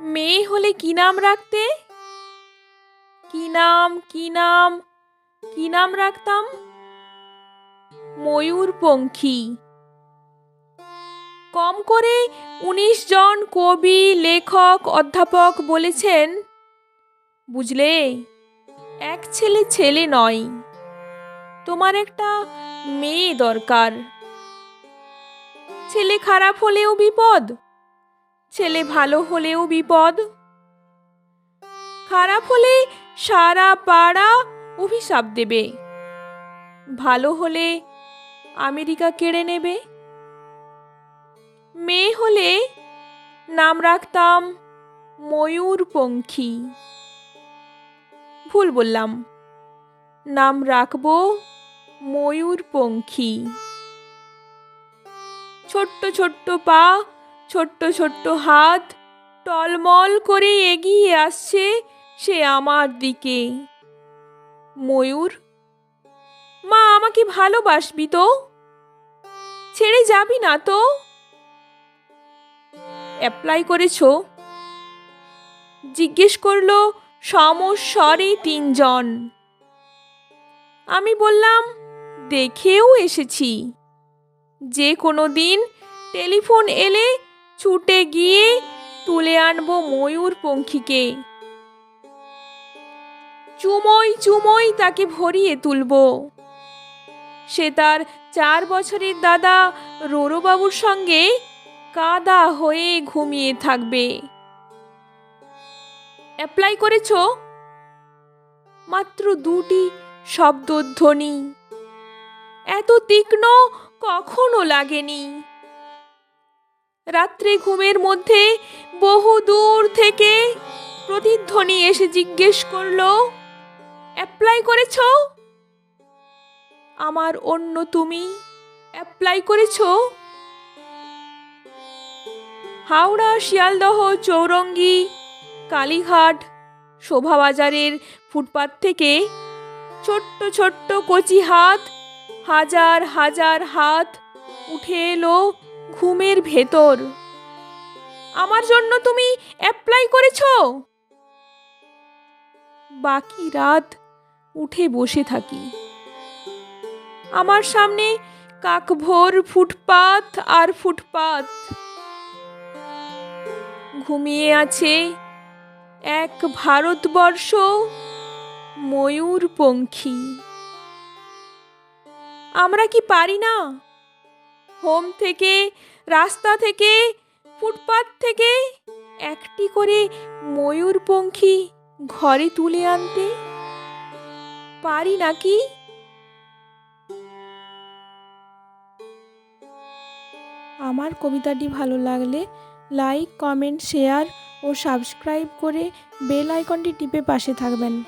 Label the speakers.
Speaker 1: মেয়ে হলে কি নাম রাখতে? কি নাম কি নাম কি নাম রাখতাম? ময়ূরপঙ্খী। কম করে উনিশ জন কবি, লেখক, অধ্যাপক বলেছেন, বুঝলে, এক ছেলে ছেলে নয়, তোমার একটা মেয়ে দরকার। ছেলে খারাপ হলেও বিপদ ছেলে ভালো হলেও বিপদ। খারাপ হলে সারা পাড়া অভিশাপ দেবে। ভালো হলে আমেরিকা কেড়ে নেবে। মেয়ে হলে নাম রাখতাম ময়ূরপঙ্খী। ভুল বললাম। নাম রাখব ময়ূরপঙ্খী। ছোট্ট ছোট্ট পা ছোট্ট ছোট্ট হাত টলমল করে এগিয়ে আসছে সে আমার দিকে। ময়ূর, মা, আমাকে ভালোবাসবি তো? ছেড়ে যাবি না তো? অ্যাপ্লাই করেছ? জিজ্ঞেস করল সমস্বরে তিনজন। আমি বললাম, দেখেও এসেছি। যে কোনো দিন টেলিফোন এলে ছুটে গিয়ে তুলে আনব ময়ূর পঙ্খীকে। চুমোই চুমোই তাকে ভরিয়ে তুলব। সে তার চার বছরের দাদা রোরবাবুর সঙ্গে কাদা হয়ে ঘুমিয়ে থাকবে। অ্যাপ্লাই করেছ? মাত্র দুটি শব্দধ্বনি। এত তীক্ষ্ণ কখনো লাগেনি। রাত্রে ঘুমের মধ্যে বহু দূর থেকে প্রতিধ্বনি এসে জিজ্ঞেস করল অ্যাপ্লাই করেছ? আমার অন্য তুমি অ্যাপ্লাই করেছ? হাওড়া, শিয়ালদহ, চৌরঙ্গি, কালীঘাট, শোভাবাজারের ফুটপাত থেকে ছোট্ট ছোট্ট কচি হাত, হাজার হাজার হাত উঠে এলো ঘুমের ভেতর। আমার জন্য তুমি অ্যাপ্লাই করেছ? বাকি রাত উঠে বসে থাকি। আমার সামনে কাকভোর ফুটপাত আর ফুটপাত। ঘুমিয়ে আছে এক ভারতবর্ষ ময়ূরপঙ্খী। আমরা কি পারি না? হোম থেকে, রাস্তা থেকে, ফুটপাত থেকে একটি করে ময়ূরপঙ্খী ঘরে তুলে আনতে? পারি নাকি? আমার কবিতাটি ভালো লাগলে লাইক, কমেন্ট, শেয়ার ও সাবস্ক্রাইব করে বেল আইকনটি টিপে পাশে থাকবেন।